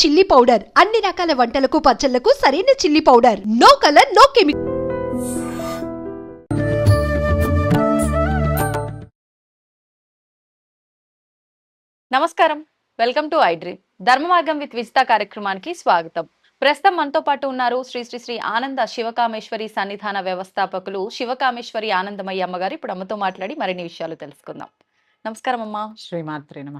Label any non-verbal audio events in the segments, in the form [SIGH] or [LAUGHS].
Chilli powder. అన్ని రకాల వంటలకు పచ్చళ్ళకు సరైన chilli powder. No colour no chemical నమస్కారం. Welcome to iDream Dharma Margam with Vijitha కార్యక్రమానికి స్వాగతం. ప్రస్తుతం మనతో పాటు ఉన్నారు శ్రీ శ్రీ శ్రీ ఆనంద శివకామేశ్వరి సన్నిధాన వ్యవస్థాపకులు శివకామేశ్వరి ఆనందమయ్య అమ్మగారు. ఇప్పుడు అమ్మతో మాట్లాడి మరిన్ని విషయాలు తెలుసుకుందాం. నమస్కారం అమ్మా. శ్రీమాత్రే నమ.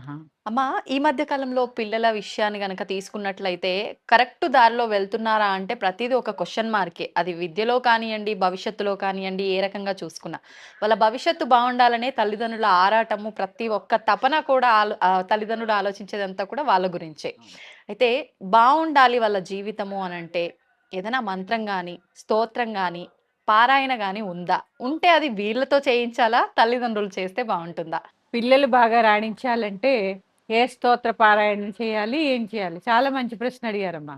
అమ్మా ఈ మధ్య కాలంలో పిల్లల విషయాన్ని గనక తీసుకున్నట్లయితే కరెక్ట్ దారిలో వెళ్తున్నారా అంటే ప్రతిదీ ఒక క్వశ్చన్ మార్కే. అది విద్యలో కానివ్వండి భవిష్యత్తులో కానివ్వండి ఏ రకంగా చూసుకున్నా. వాళ్ళ భవిష్యత్తు బాగుండాలనే తల్లిదండ్రుల ఆరాటము ప్రతి ఒక్క తపన కూడా ఆలో తల్లిదండ్రులు ఆలోచించేదంతా కూడా వాళ్ళ గురించే. అయితే బాగుండాలి వాళ్ళ జీవితము అని అంటే ఏదైనా మంత్రం కానీ స్తోత్రం కానీ పారాయణ కానీ ఉందా? ఉంటే అది వీళ్ళతో చేయించాలా? తల్లిదండ్రులు చేస్తే బాగుంటుందా? పిల్లలు బాగా రాణించాలంటే ఏ స్తోత్ర పారాయణం చేయాలి ఏం చేయాలి చాలా మంచి ప్రశ్న అడిగారమ్మా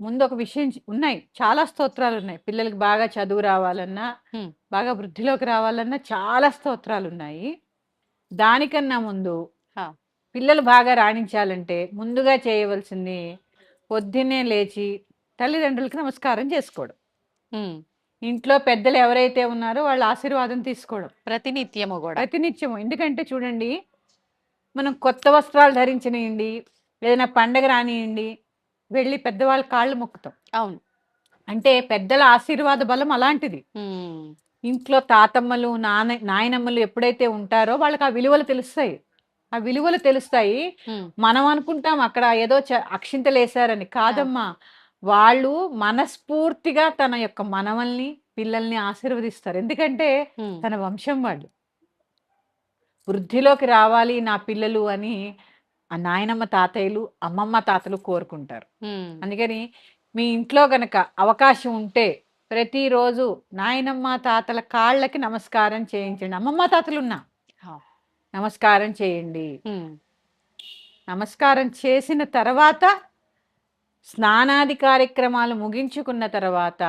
ముందు ఒక విషయం ఉన్నాయి చాలా స్తోత్రాలు ఉన్నాయి పిల్లలకి బాగా చదువు రావాలన్నా. బాగా వృద్ధిలోకి రావాలన్నా చాలా స్తోత్రాలు ఉన్నాయి దానికన్నా ముందు. పిల్లలు బాగా రాణించాలంటే ముందుగా చేయవలసింది పొద్దున్నే లేచి తల్లిదండ్రులకి నమస్కారం చేసుకోవడం. ఇంట్లో పెద్దలు ఎవరైతే ఉన్నారో వాళ్ళ ఆశీర్వాదం తీసుకోవడం. ప్రతినిత్యము కూడా. ప్రతినిత్యము. ఎందుకంటే చూడండి మనం కొత్త వస్త్రాలు ధరించనియండి ఏదైనా పండగ రానియండి వెళ్ళి పెద్దవాళ్ళ కాళ్ళు మొక్కుతాం. అవును. అంటే పెద్దల ఆశీర్వాద బలం అలాంటిది. ఇంట్లో తాతమ్మలు నాన్న నాయనమ్మలు ఎప్పుడైతే ఉంటారో వాళ్ళకి ఆ విలువలు తెలుస్తాయి. ఆ విలువలు తెలుస్తాయి. మనం అనుకుంటాం అక్కడ ఏదో చ- అక్షింతలు వేశారని. కాదమ్మా వాళ్ళు మనస్ఫూర్తిగా తన యొక్క మనవల్ని పిల్లల్ని ఆశీర్వదిస్తారు ఎందుకంటే. తన వంశం వాళ్ళు వృద్ధిలోకి రావాలి నా పిల్లలు అని ఆ నాయనమ్మ తాతయ్యలు అమ్మమ్మ తాతలు కోరుకుంటారు. అందుకని మీ ఇంట్లో గనక అవకాశం ఉంటే ప్రతిరోజు నాయనమ్మ తాతల కాళ్ళకి నమస్కారం చేయించండి అమ్మమ్మ తాతలు ఉన్నా హా. నమస్కారం చేయండి. నమస్కారం చేసిన తర్వాత స్నానాది కార్యక్రమాలు ముగించుకున్న తర్వాత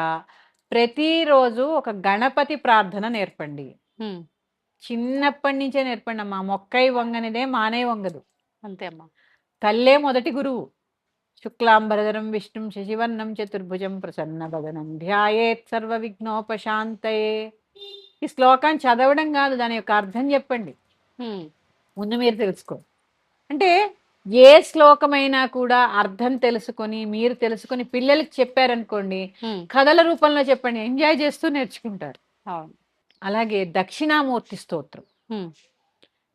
ప్రతిరోజు ఒక గణపతి ప్రార్థన నేర్పండి. చిన్నప్పటి నుంచే నేర్పండి అమ్మా మొక్కై వంగనిదే మానే వంగదు. అంతే అమ్మా. తల్లే మొదటి గురువు. శుక్లాంబరధరం విష్ణుం శశివర్ణం చతుర్భుజం ప్రసన్న భగనం ధ్యాయేత్ సర్వ విఘ్నోపశాంతయే ఈ శ్లోకాన్ని చదవడం కాదు దాని యొక్క అర్థం చెప్పండి. ముందు మీరు తెలుసుకో అంటే ఏ శ్లోకమైనా కూడా అర్థం తెలుసుకొని మీరు తెలుసుకొని పిల్లలకి చెప్పారనుకోండి. కథల రూపంలో చెప్పండి ఎంజాయ్ చేస్తూ నేర్చుకుంటారు అలాగే దక్షిణామూర్తి స్తోత్రం.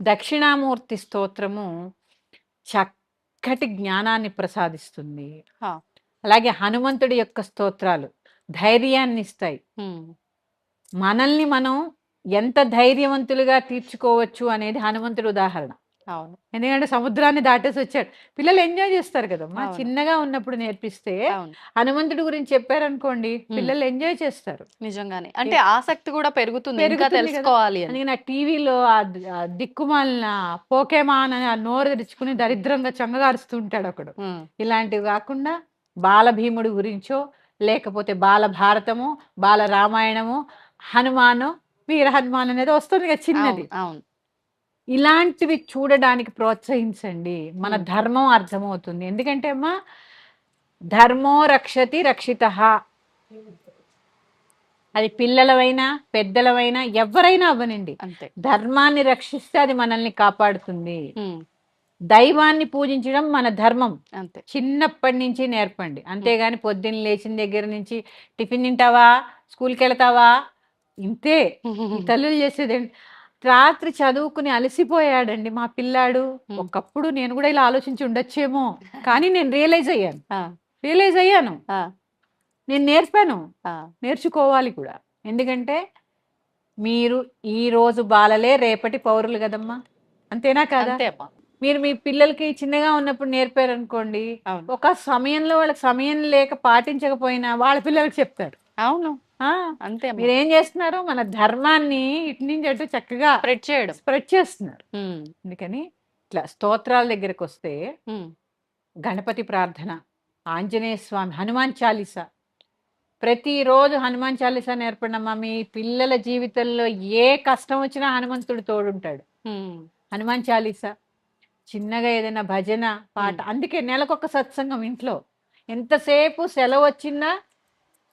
దక్షిణామూర్తి స్తోత్రము చక్కటి జ్ఞానాన్ని ప్రసాదిస్తుంది. అలాగే హనుమంతుడి యొక్క స్తోత్రాలు ధైర్యాన్ని ఇస్తాయి. మనల్ని మనం ఎంత ధైర్యవంతులుగా తీర్చుకోవచ్చు అనేది హనుమంతుడి ఉదాహరణ అవును. ఎందుకంటే సముద్రాన్ని దాటేసి వచ్చాడు. పిల్లలు ఎంజాయ్ చేస్తారు కదమ్మా. అవును. చిన్నగా ఉన్నప్పుడు నేర్పిస్తే హనుమంతుడి గురించి చెప్పారనుకోండి పిల్లలు ఎంజాయ్ చేస్తారు. నిజంగానే. అంటే ఆసక్తి కూడా పెరుగుతుంది. ఇంకా కదా. తెలుసుకోవాలి అందుకని ఆ టీవీలో ఆ దిక్కుమాలిన పోకేమాన్ అని ఆ నోరు తెరుచుకుని దరిద్రంగా చంగగారుస్తూ ఉంటాడు ఒకడు. ఇలాంటివి కాకుండా బాలభీముడి గురించో లేకపోతే బాల భారతము బాల రామాయణము హనుమాను వీర హనుమాన్ అనేది వస్తుంది కదా చిన్నది. అవును. ఇలాంటివి చూడడానికి ప్రోత్సహించండి. మన. ధర్మం అర్థమవుతుంది. ఎందుకంటే అమ్మా ధర్మో రక్షతి రక్షిత. అది పిల్లలవైనా పెద్దలవైనా ఎవరైనా అవ్వనండి. అంతే. ధర్మాన్ని రక్షిస్తే అది మనల్ని కాపాడుతుంది. దైవాన్ని పూజించడం మన ధర్మం. అంతే. చిన్నప్పటి నుంచి నేర్పండి అంతేగాని పొద్దున్న లేచిన దగ్గర నుంచి టిఫిన్ తింటావా స్కూల్కి వెళ్తావా ఇంతే [LAUGHS] తల్లులు చేసేది ఏంటి? రాత్రి చదువుకుని అలసిపోయాడండి మా పిల్లాడు. ఒకప్పుడు నేను కూడా ఇలా ఆలోచించి ఉండొచ్చేమో. [LAUGHS] కానీ నేను రియలైజ్ అయ్యాను. రియలైజ్ అయ్యాను. నేను నేర్పాను. నేర్చుకోవాలి కూడా. ఎందుకంటే మీరు ఈ రోజు బాలలే రేపటి పౌరులు కదమ్మా. అంతేనా కాదా? మీరు మీ పిల్లలకి చిన్నగా ఉన్నప్పుడు నేర్పారు అనుకోండి ఒక సమయంలో వాళ్ళకి సమయం లేక పాటించకపోయినా వాళ్ళ పిల్లలకి చెప్తారు. అవును. అంతే మీరు ఏం చేస్తున్నారు మన ధర్మాన్ని ఇటు నుంచి అటు చక్కగా స్ప్రెడ్ చేయడం. స్ప్రెడ్ చేస్తున్నారు. అందుకని ఇట్లా స్తోత్రాల దగ్గరకు వస్తే. గణపతి ప్రార్థన ఆంజనేయ స్వామి హనుమాన్ చాలీసా. ప్రతిరోజు హనుమాన్ చాలీసా నేర్పడమ్మా. మీ పిల్లల జీవితంలో ఏ కష్టం వచ్చినా హనుమంతుడు తోడుంటాడు. హనుమాన్ చాలీసా చిన్నగా ఏదైనా భజన పాట అందుకే నెలకొక సత్సంగం ఇంట్లో. ఎంతసేపు సెలవు వచ్చినా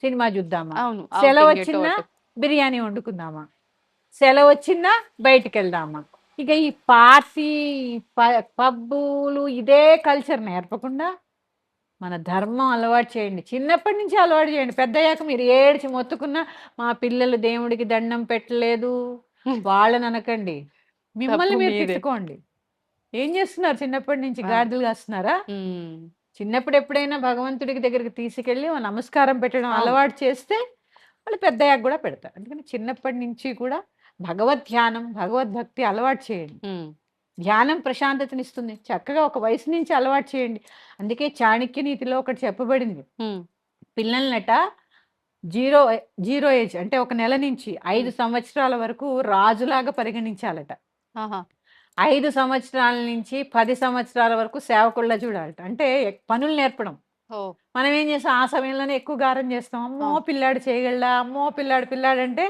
సినిమా చూద్దామా అవును సెలవు వచ్చిందా. బిర్యానీ వండుకుందామా సెలవు వచ్చిందా బయటికి వెళ్దామా ఇక ఈ పార్టీ ప- పబ్బులు ఇదే కల్చర్ నేర్పకుండా మన ధర్మం అలవాటు చేయండి చిన్నప్పటి నుంచి అలవాటు చేయండి పెద్దయ్యాక మీరు ఏడ్చి మొత్తుకున్నా మా పిల్లలు దేవుడికి దండం పెట్టలేదు. [LAUGHS] వాళ్ళని అనకండి మిమ్మల్ని మీరు. తిట్టుకోండి ఏం చేస్తున్నారు చిన్నప్పటి నుంచి. గాడిదలు కాస్తున్నారా. చిన్నప్పుడు ఎప్పుడైనా భగవంతుడికి దగ్గరికి తీసుకెళ్ళి నమస్కారం పెట్టడం. అలవాటు చేస్తే వాళ్ళు పెద్దయ్యాక కూడా పెడతారు అందుకని చిన్నప్పటి నుంచి కూడా భగవద్ ధ్యానం భగవద్భక్తి అలవాటు చేయండి. ధ్యానం ప్రశాంతతనిస్తుంది చక్కగా ఒక వయసు నుంచి అలవాటు చేయండి అందుకే చాణక్య నీతిలో ఒకటి చెప్పబడింది. పిల్లలనట జీరో జీరో ఏజ్ అంటే ఒక నెల నుంచి ఐదు సంవత్సరాల వరకు రాజులాగా పరిగణించాలట. ఐదు సంవత్సరాల నుంచి పది సంవత్సరాల వరకు సేవకుళ్ళ చూడాలట. అంటే పనులు నేర్పడం. మనం ఏం చేస్తాం? ఆ సమయంలోనే ఎక్కువ గారం చేస్తాం. అమ్మో. పిల్లాడు చేయగలడా? అమ్మో పిల్లాడు పిల్లాడు అంటే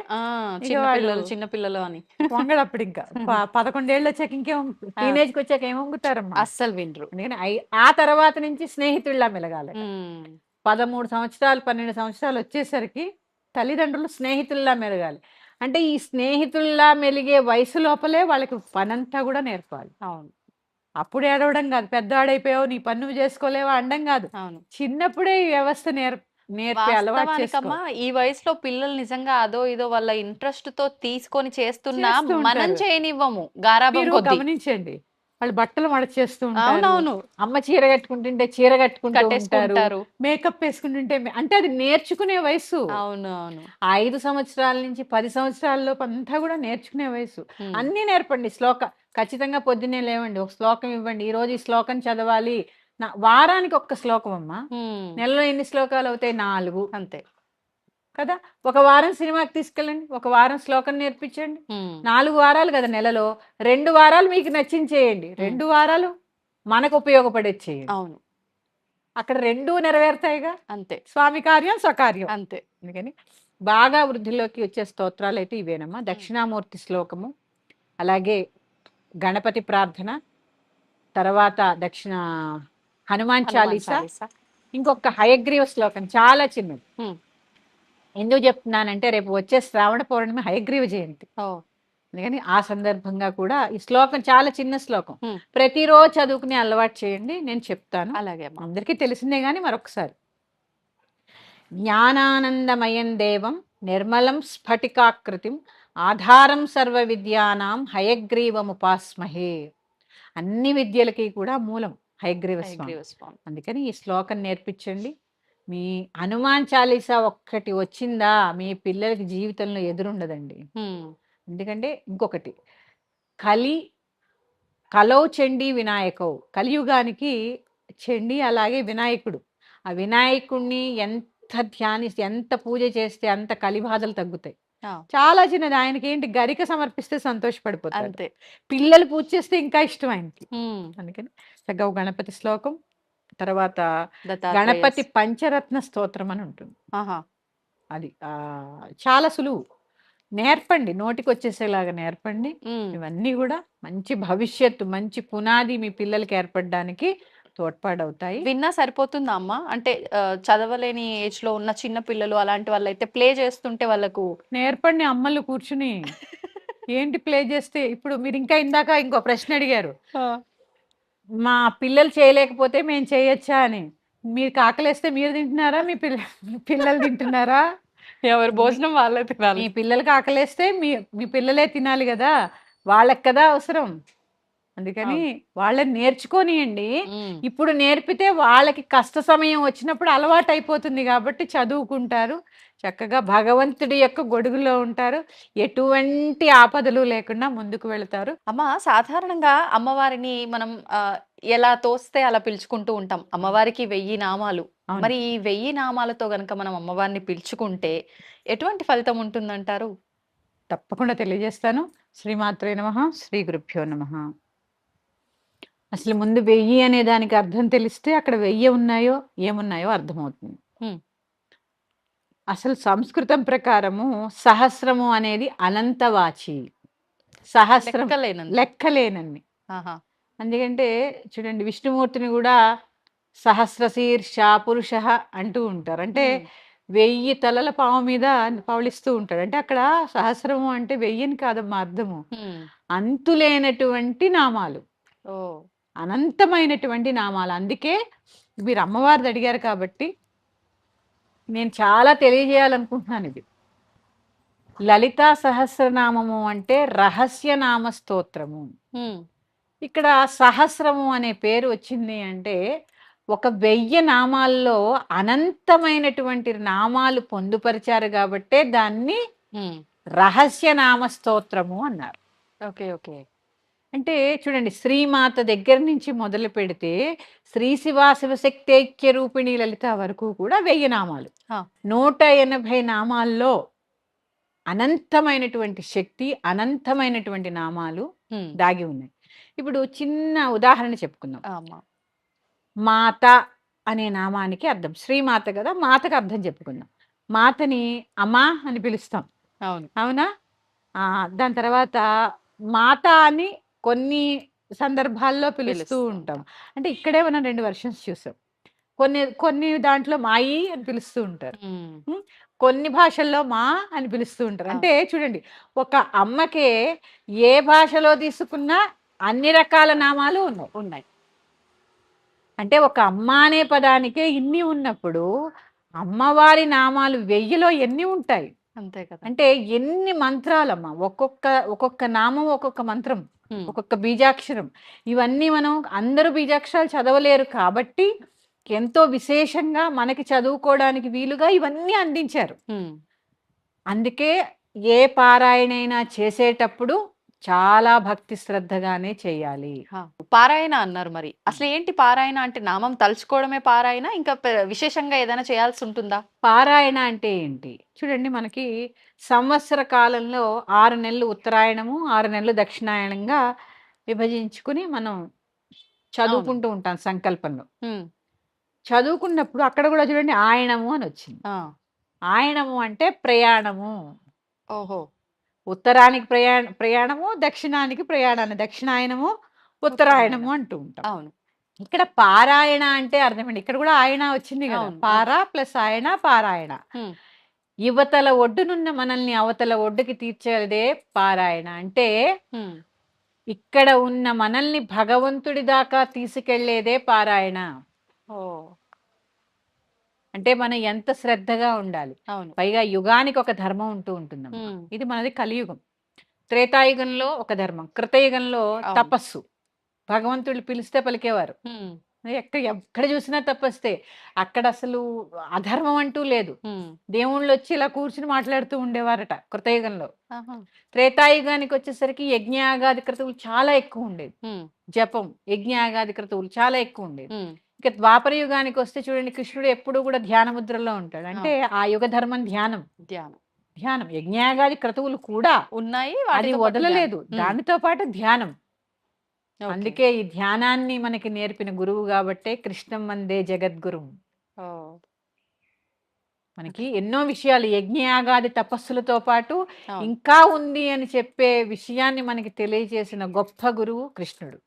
చిన్న పిల్లలు చిన్న పిల్లలు అని. వంగడు అప్పుడు ఇంకా [LAUGHS] పదకొండేళ్ళు వచ్చాక ఇంకేం టీనేజ్కి వచ్చాక ఏం వంగుతారమ్మా? అస్సలు వినరు. అందుకని ఆ తర్వాత నుంచి స్నేహితుల్లా మెలగాలి. పదమూడు సంవత్సరాలు పన్నెండు సంవత్సరాలు వచ్చేసరికి తల్లిదండ్రులు స్నేహితుల్లా మెలగాలి. అంటే ఈ స్నేహితుల్లా మెలిగే వయసు లోపలే వాళ్ళకి పనంతా కూడా నేర్పాలి. అవును. అప్పుడు ఏడవడం కాదు. పెద్దవాడైపోయావు నీ పన్ను చేసుకోలేవా అండం కాదు. అవును. చిన్నప్పుడే ఈ వ్యవస్థ నేర్ నేర్పే అలవాటు ఈ వయసులో పిల్లలు నిజంగా అదో ఇదో వాళ్ళ ఇంట్రెస్ట్తో తీసుకొని చేస్తున్నా చేస్తూ మనం. చేయనివ్వము. గారాబం గమనించండి. వాళ్ళు బట్టలు మడచేస్తూ ఉంటారు. అవునవును. అమ్మ చీర కట్టుకుంటుంటే చీర కట్టుకుంటూ ఉంటారు. కట్టేసుకుంటారు మేకప్ వేసుకుంటుంటే అంటే అది నేర్చుకునే వయసు. అవును అవును ఆ ఐదు సంవత్సరాల నుంచి పది సంవత్సరాలలోపు అంతా కూడా నేర్చుకునే వయసు. అన్నీ నేర్పండి శ్లోక. ఖచ్చితంగా పొద్దున్నే లేవండి ఒక శ్లోకం ఇవ్వండి ఈ రోజు ఈ శ్లోకం చదవాలి. నా వారానికి ఒక్క శ్లోకం అమ్మా. నెలలో ఎన్ని శ్లోకాలు అవుతాయి? నాలుగు. అంతే. కదా? ఒక వారం సినిమాకి తీసుకెళ్ళండి. ఒక వారం శ్లోకం నేర్పించండి. నాలుగు వారాలు కదా నెలలో. రెండు వారాలు మీకు నచ్చింది చేయండి. రెండు వారాలు మనకు ఉపయోగపడేది చేయండి. అవును. అక్కడ రెండు నెరవేరుతాయిగా? అంతే. స్వామి కార్యం స్వకార్యం. అంతే. అందుకని బాగా వృద్ధిలోకి వచ్చే స్తోత్రాలు అయితే ఇవేనమ్మా. దక్షిణామూర్తి శ్లోకము అలాగే గణపతి ప్రార్థన తర్వాత దక్షిణ హనుమాన్ చాలీసా. ఇంకొక హయగ్రీవ శ్లోకం చాలా చిన్నది. ఎందుకు చెప్తున్నానంటే రేపు వచ్చే శ్రావణ పౌర్ణమి హయగ్రీవ జయంతి. అందుకని ఆ సందర్భంగా కూడా ఈ శ్లోకం చాలా చిన్న శ్లోకం. ప్రతిరోజు చదువుకునే అలవాటు చేయండి నేను చెప్తాను. అలాగే అందరికీ తెలిసిందే కానీ మరొకసారి. జ్ఞానానందమయం దేవం నిర్మలం స్ఫటికాకృతిం ఆధారం సర్వ విద్యానాం హయగ్రీవముపాస్మహే. అన్ని విద్యలకి కూడా మూలం హయగ్రీవ స్వామి. అందుకని ఈ శ్లోకం నేర్పించండి. మీ హనుమాన్ చాలీసా ఒక్కటి వచ్చిందా? మీ పిల్లలకి జీవితంలో ఎదురుండదండి. ఎందుకంటే ఇంకొకటి కలి కలౌ చండీ వినాయకవు కలియుగానికి చండీ అలాగే వినాయకుడు. ఆ వినాయకుడిని ఎంత ధ్యానిస్తే ఎంత పూజ చేస్తే అంత కలి బాధలు తగ్గుతాయి. చాలా చిన్నది. ఆయనకి ఏంటి గరిక సమర్పిస్తే సంతోషపడిపోతారు. అంతే. పిల్లలు పూజ చేస్తే ఇంకా ఇష్టం ఆయనకి. అందుకని చక్కగా గణపతి శ్లోకం తర్వాత గణపతి పంచరత్న స్తోత్రం అని ఉంటుంది. ఆహా! అది ఆ, చాలా సులువు. నేర్పండి నోటికి వచ్చేసేలాగా నేర్పండి. ఇవన్నీ కూడా మంచి భవిష్యత్తు మంచి పునాది మీ పిల్లలకి ఏర్పడడానికి తోడ్పాడవుతాయి. విన్నా సరిపోతుందా అమ్మ? అంటే చదవలేని ఏజ్లో ఉన్న చిన్న పిల్లలు అలాంటి వాళ్ళైతే ప్లే చేస్తుంటే వాళ్ళకు నేర్పండి అమ్మలు కూర్చుని. [LAUGHS] ఏంటి ప్లే చేస్తే? ఇప్పుడు మీరు ఇంకా ఇందాక ఇంకో ప్రశ్న అడిగారు. మా పిల్లలు చేయలేకపోతే మేము చేయొచ్చా అని. మీరు కాకలేస్తే మీరు తింటున్నారా? మీ పిల్ల మీ పిల్లలు తింటున్నారా? ఎవరి భోజనం వాళ్ళే తినాలి. మీ పిల్లలకి ఆకలేస్తే మీ మీ పిల్లలే తినాలి కదా? వాళ్ళకి కదా అవసరం. అందుకని వాళ్ళని నేర్చుకోనియండి. ఇప్పుడు నేర్పితే వాళ్ళకి కష్ట సమయం వచ్చినప్పుడు అలవాటు అయిపోతుంది కాబట్టి చదువుకుంటారు. చక్కగా భగవంతుడి యొక్క గొడుగులో ఉంటారు. ఎటువంటి ఆపదలు లేకుండా ముందుకు వెళతారు. అమ్మ సాధారణంగా అమ్మవారిని మనం ఎలా తోస్తే అలా పిలుచుకుంటూ ఉంటాం. అమ్మవారికి వెయ్యి నామాలు. మరి ఈ వెయ్యి నామాలతో గనక మనం అమ్మవారిని పిలుచుకుంటే ఎటువంటి ఫలితం ఉంటుందంటారు? తప్పకుండా తెలియజేస్తాను. శ్రీమాత్రే నమ. శ్రీ గురుభ్యో నమ. అసలు ముందు వెయ్యి అనే దానికి అర్థం తెలిస్తే అక్కడ వెయ్యి ఉన్నాయో ఏమున్నాయో అర్థమవుతుంది. అసలు సంస్కృతం ప్రకారము సహస్రము అనేది అనంతవాచి. సహస్రం. లెక్కలేనన్ని. ఆహా. ఎందుకంటే చూడండి విష్ణుమూర్తిని కూడా సహస్రశీర్ష పురుష అంటూ ఉంటారు. అంటే ఉమ్, వెయ్యి తలల పాము మీద పవళిస్తూ ఉంటాడు. అంటే అక్కడ సహస్రము అంటే వెయ్యిని కాదమ్మా అర్థము. అంతులేనటువంటి నామాలు. ఓ. అనంతమైనటువంటి నామాలు. అందుకే మీరు అమ్మవారిది అడిగారు కాబట్టి నేను చాలా తెలియజేయాలనుకుంటున్నాను ఇది. లలితా సహస్రనామము అంటే రహస్యనామ స్తోత్రము ఇక్కడ సహస్రము అనే పేరు వచ్చింది అంటే ఒక వెయ్యి నామాల్లో అనంతమైనటువంటి నామాలు పొందుపరిచారు కాబట్టే దాన్ని రహస్యనామ స్తోత్రము అన్నారు. Okay okay. అంటే చూడండి శ్రీమాత దగ్గర నుంచి మొదలు పెడితే శ్రీ శివా శివశక్తైక్య రూపిణి లలిత వరకు కూడా వెయ్యి నామాలు. నూట ఎనభై నామాల్లో అనంతమైనటువంటి శక్తి అనంతమైనటువంటి నామాలు దాగి ఉన్నాయి. ఇప్పుడు చిన్న ఉదాహరణ చెప్పుకుందాం. మాత అనే నామానికి అర్థం. శ్రీమాత కదా మాతకు అర్థం చెప్పుకుందాం. మాతని అమ్మా అని పిలుస్తాం. అవును. అవునా? దాని తర్వాత మాత అని కొన్ని సందర్భాల్లో పిలుస్తూ ఉంటాం. అంటే ఇక్కడే మనం రెండు వర్షన్స్ చూసాం. కొన్ని కొన్ని దాంట్లో మాయి అని పిలుస్తూ ఉంటారు. కొన్ని భాషల్లో మా అని పిలుస్తూ ఉంటారు. అంటే చూడండి ఒక అమ్మకే ఏ భాషలో తీసుకున్నా అన్ని రకాల నామాలు ఉన్నాయి ఉన్నాయి. అంటే ఒక అమ్మ అనే పదానికే ఇన్ని ఉన్నప్పుడు అమ్మవారి నామాలు వెయ్యిలో ఎన్ని ఉంటాయి? అంతే కదా. అంటే ఎన్ని మంత్రాలమ్మా ఒక్కొక్క ఒక్కొక్క నామం ఒక్కొక్క మంత్రం. ఒక్కొక్క బీజాక్షరం. ఇవన్నీ మనం అందరూ బీజాక్షరాలు చదవలేరు కాబట్టి ఎంతో విశేషంగా మనకి చదువుకోవడానికి వీలుగా ఇవన్నీ అందించారు. అందుకే ఏ పారాయణైనా చేసేటప్పుడు చాలా భక్తి శ్రద్ధగానే చేయాలి. పారాయణ అన్నారు మరి. అసలు ఏంటి పారాయణ అంటే నామం తలుచుకోవడమే పారాయణ? ఇంకా విశేషంగా ఏదైనా చేయాల్సి ఉంటుందా? పారాయణ అంటే ఏంటి? చూడండి మనకి సంవత్సర కాలంలో ఆరు నెలలు ఉత్తరాయణము ఆరు నెలలు దక్షిణాయనంగా విభజించుకుని మనం చదువుకుంటూ ఉంటాం సంకల్పంలో. చదువుకున్నప్పుడు అక్కడ కూడా చూడండి ఆయనము అని వచ్చింది. ఆయనము అంటే ప్రయాణము. ఓహో. ఉత్తరానికి ప్రయాణ ప్రయాణము దక్షిణానికి ప్రయాణాన్ని దక్షిణాయనము ఉత్తరాయణము అంటూ ఉంటాం. అవును. ఇక్కడ పారాయణ అంటే అర్థమండి. ఇక్కడ కూడా ఆయన వచ్చింది కదా. పారా ప్లస్ ఆయన పారాయణ. యువతల ఒడ్డునున్న మనల్ని అవతల ఒడ్డుకి తీర్చేదే పారాయణ. అంటే ఇక్కడ ఉన్న మనల్ని భగవంతుడి దాకా తీసుకెళ్ళేదే పారాయణ. ఓ. అంటే మనం ఎంత శ్రద్ధగా ఉండాలి. అవును. పైగా యుగానికి ఒక ధర్మం ఉంటూ ఉమ్, ఇది మనది కలియుగం. త్రేతాయుగంలో ఒక ధర్మం కృతయుగంలో. తపస్సు. భగవంతుడు పిలిస్తే పలికేవారు. ఎక్కడ ఎక్కడ చూసినా తపస్తే అక్కడ అసలు అధర్మం అంటూ లేదు. దేవుళ్ళు వచ్చి ఇలా కూర్చుని మాట్లాడుతూ ఉండేవారట కృతయుగంలో. త్రేతాయుగానికి వచ్చేసరికి యజ్ఞాగాది క్రతువులు చాలా ఎక్కువ ఉండేది జపం యజ్ఞాగాది క్రతువులు చాలా ఎక్కువ ఉండేది ఇక ద్వాపర యుగానికి వస్తే చూడండి కృష్ణుడు ఎప్పుడు కూడా ధ్యాన ముద్రలో ఉంటాడు. అంటే ఆ యుగ ధర్మం ధ్యానం. ధ్యానం. ధ్యానం. యజ్ఞాగాది క్రతువులు కూడా ఉన్నాయి అది వదలలేదు. దానితో పాటు ధ్యానం. అందుకే ఈ ధ్యానాన్ని మనకి నేర్పిన గురువు కాబట్టే కృష్ణం వందే జగద్గురు. మనకి ఎన్నో విషయాలు. యజ్ఞయాగాది తపస్సులతో పాటు. ఇంకా ఉంది అని చెప్పే విషయాన్ని మనకి తెలియజేసిన గొప్ప గురువు కృష్ణుడు.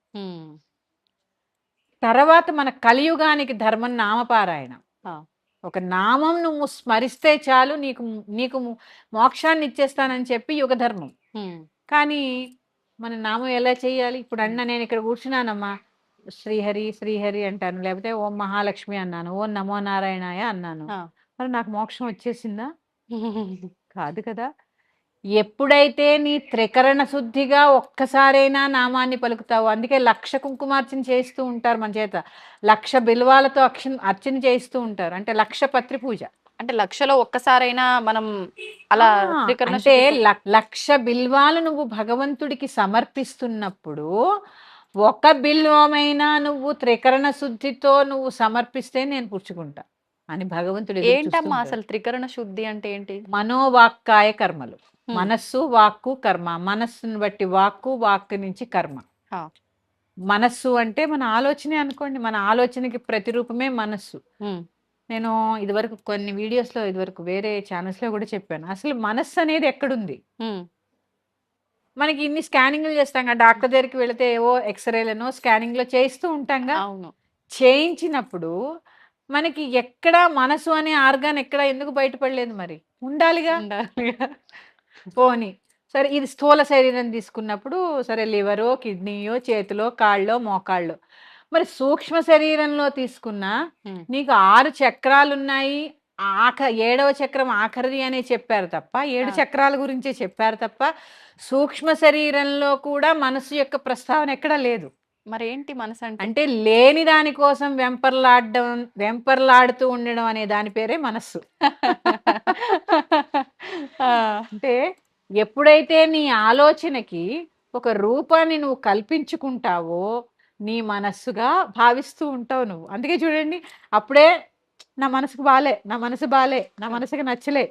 తర్వాత మన కలియుగానికి ధర్మం నామపారాయణ. ఒక నామం నువ్వు స్మరిస్తే చాలు నీకు నీకు మోక్షాన్ని ఇచ్చేస్తానని చెప్పి యుగ ధర్మం. కానీ మన నామం ఎలా చేయాలి? ఇప్పుడు అన్న నేను ఇక్కడ కూర్చున్నానమ్మా. శ్రీహరి శ్రీహరి అంటాను. లేకపోతే ఓం మహాలక్ష్మి అన్నాను. ఓం నమో నారాయణాయ అన్నాను. మరి నాకు మోక్షం వచ్చేసిందా? [LAUGHS] కాదు కదా. ఎప్పుడైతే నీ త్రికరణ శుద్ధిగా ఒక్కసారైనా నామాన్ని పలుకుతావో అందుకే లక్ష కుంకుమార్చన చేస్తూ ఉంటారు మన చేత లక్ష బిల్వాలతో అక్ష అర్చన చేస్తూ ఉంటారు అంటే లక్ష పత్రి పూజ అంటే లక్షలో ఒక్కసారైనా మనం అలా అంటే లక్ష బిల్వాలు నువ్వు భగవంతుడికి సమర్పిస్తున్నప్పుడు ఒక బిల్వమైనా నువ్వు త్రికరణ శుద్ధితో నువ్వు సమర్పిస్తే నేను పుచ్చుకుంటా అని భగవంతుడు ఏంటమ్మా. అసలు త్రికరణ శుద్ధి అంటే ఏంటి మనోవాక్కాయ కర్మలు. మనస్సు వాక్కు కర్మ. మనస్సును బట్టి వాక్కు వాక్కు నుంచి కర్మ. మనస్సు అంటే మన ఆలోచనే అనుకోండి. మన ఆలోచనకి ప్రతిరూపమే మనస్సు. నేను ఇదివరకు కొన్ని వీడియోస్లో ఇదివరకు వేరే ఛానల్స్లో కూడా చెప్పాను. అసలు మనస్సు అనేది ఎక్కడుంది? మనకి ఇన్ని స్కానింగ్లు చేస్తాం డాక్టర్ దగ్గరికి వెళితే ఏవో ఎక్స్రేలను స్కానింగ్లో చేస్తూ ఉంటాంగా అవును. చేయించినప్పుడు మనకి ఎక్కడ మనసు అనే ఆర్గాన్ ఎక్కడ ఎందుకు బయటపడలేదు మరి? ఉండాలిగా? ఉండాలిగా. పోని. సరే ఇది స్థూల శరీరం తీసుకున్నప్పుడు సరే లివరో కిడ్నీయో చేతిలో కాళ్ళో మోకాళ్ళో. మరి సూక్ష్మ శరీరంలో తీసుకున్నా. నీకు ఆరు చక్రాలు ఉన్నాయి ఆఖ ఏడవ చక్రం ఆఖరిది అనే చెప్పారు తప్ప ఏడు. చక్రాల గురించే చెప్పారు తప్ప సూక్ష్మ శరీరంలో కూడా మనసు యొక్క ప్రస్తావన ఎక్కడా లేదు. మరి ఏంటి మనసు అంటే అంటే లేని దాని కోసం వెంపర్లాడడం వెంపర్లాడుతూ ఉండడం అనే దాని పేరే మనస్సు. [LAUGHS] అంటే ఎప్పుడైతే నీ ఆలోచనకి ఒక రూపాన్ని నువ్వు కల్పించుకుంటావో నీ మనస్సుగా భావిస్తూ ఉంటావు నువ్వు. అందుకే చూడండి అప్పుడే నా మనసుకు బాలే నా మనసు బాలే నా మనసుకు నచ్చలే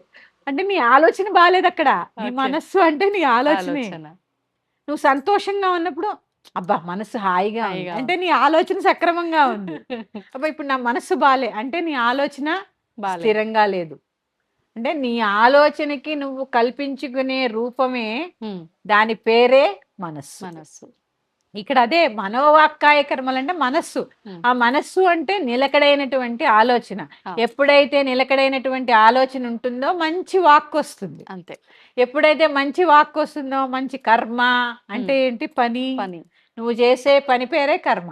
అంటే నీ ఆలోచన బాలేదు అక్కడ. నీ. మనస్సు అంటే నీ ఆలోచనే. నువ్వు సంతోషంగా ఉన్నప్పుడు అబ్బా! మనసు హాయిగా అంటే నీ ఆలోచన సక్రమంగా ఉంది. [LAUGHS] అబ్బా! ఇప్పుడు నా మనసు బాలే అంటే నీ ఆలోచన. స్థిరంగా లేదు. అంటే నీ ఆలోచనకి నువ్వు కల్పించుకునే రూపమే దాని పేరే మనస్సు. మనస్సు. ఇక్కడ అదే మనోవాక్కాయ కర్మలు అంటే మనస్సు. ఆ మనస్సు అంటే నిలకడైనటువంటి ఆలోచన. ఎప్పుడైతే నిలకడైనటువంటి ఆలోచన ఉంటుందో మంచి వాక్ వస్తుంది అంతే. ఎప్పుడైతే మంచి వాక్ వస్తుందో మంచి కర్మ అంటే ఏంటి? పని. పని. నువ్వు చేసే పని పేరే కర్మ.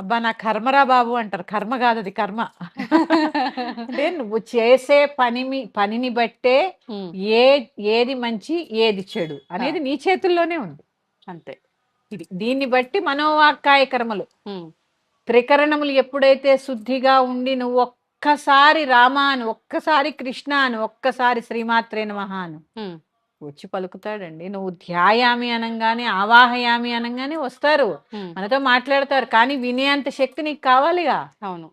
అబ్బా నా కర్మరా బాబు అంటారు. కర్మ కాదు అది కర్మ. అంటే నువ్వు చేసే పని పనిని బట్టే ఏ ఏది మంచి ఏది చెడు అనేది నీ చేతుల్లోనే ఉంది. అంతే. ఇది దీన్ని బట్టి మనోవాక్కాయ కర్మలు. త్రికరణములు ఎప్పుడైతే శుద్ధిగా ఉండి నువ్వు ఒక్కసారి రామ అని ఒక్కసారి కృష్ణ అని ఒక్కసారి శ్రీమాత్రే నమః అను ఉమ్, వచ్చి పలుకుతాడండి. నువ్వు ధ్యాయామి అనగానే ఆవాహయామి అనగానే వస్తారు. మనతో మాట్లాడతారు. కానీ వినేంత శక్తి నీకు కావాలిగా. అవును.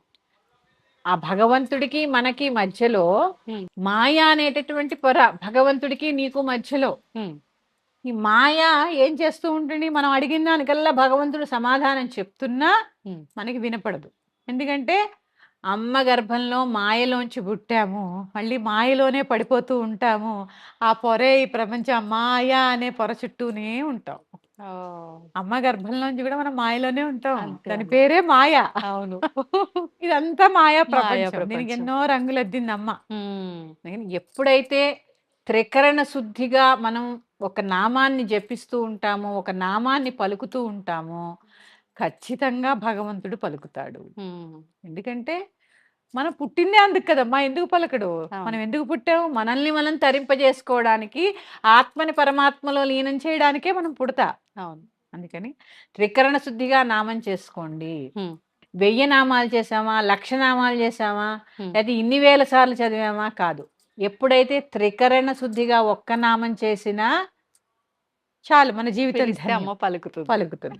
ఆ భగవంతుడికి మనకి మధ్యలో మాయ అనేటటువంటి పొర భగవంతుడికి నీకు మధ్యలో ఈ మాయ ఏం చేస్తూ ఉంటుంది? మనం అడిగిన దానికల్లా భగవంతుడు సమాధానం చెప్తున్నా. మనకి వినపడదు. ఎందుకంటే అమ్మ గర్భంలో మాయలోంచి పుట్టాము. మళ్ళీ మాయలోనే పడిపోతూ ఉంటాము. ఆ పొరే ఈ ప్రపంచం మాయ అనే పొర చుట్టూనే ఉంటాం. అమ్మ గర్భంలోంచి కూడా మనం మాయలోనే ఉంటాం. దాని. పేరే మాయ. అవును. [LAUGHS] ఇదంతా మాయా ప్రపంచం. దీనికి ఎన్నో రంగులు అద్దింది అమ్మ ఎప్పుడైతే త్రికరణ శుద్ధిగా మనం ఒక నామాన్ని జపిస్తూ ఉంటామో ఒక నామాన్ని పలుకుతూ ఉంటామో ఖచ్చితంగా భగవంతుడు పలుకుతాడు. ఎందుకంటే మనం పుట్టిందే అందుకు కదమ్మా ఎందుకు పలకడు. మనం ఎందుకు పుట్టాము మనల్ని మనం తరింపజేసుకోవడానికి ఆత్మని పరమాత్మలో లీనం చేయడానికే మనం పుడతా. అవును. అందుకని త్రికరణ శుద్ధిగా నామం చేసుకోండి. వెయ్యి నామాలు చేసామా లక్ష నామాలు చేసామా. లేదా ఇన్ని వేల సార్లు చదివామా? కాదు. ఎప్పుడైతే త్రికరణ శుద్ధిగా ఒక్క నామం చేసినా చాలు మన జీవితం పలుకుతుంది. పలుకుతుంది.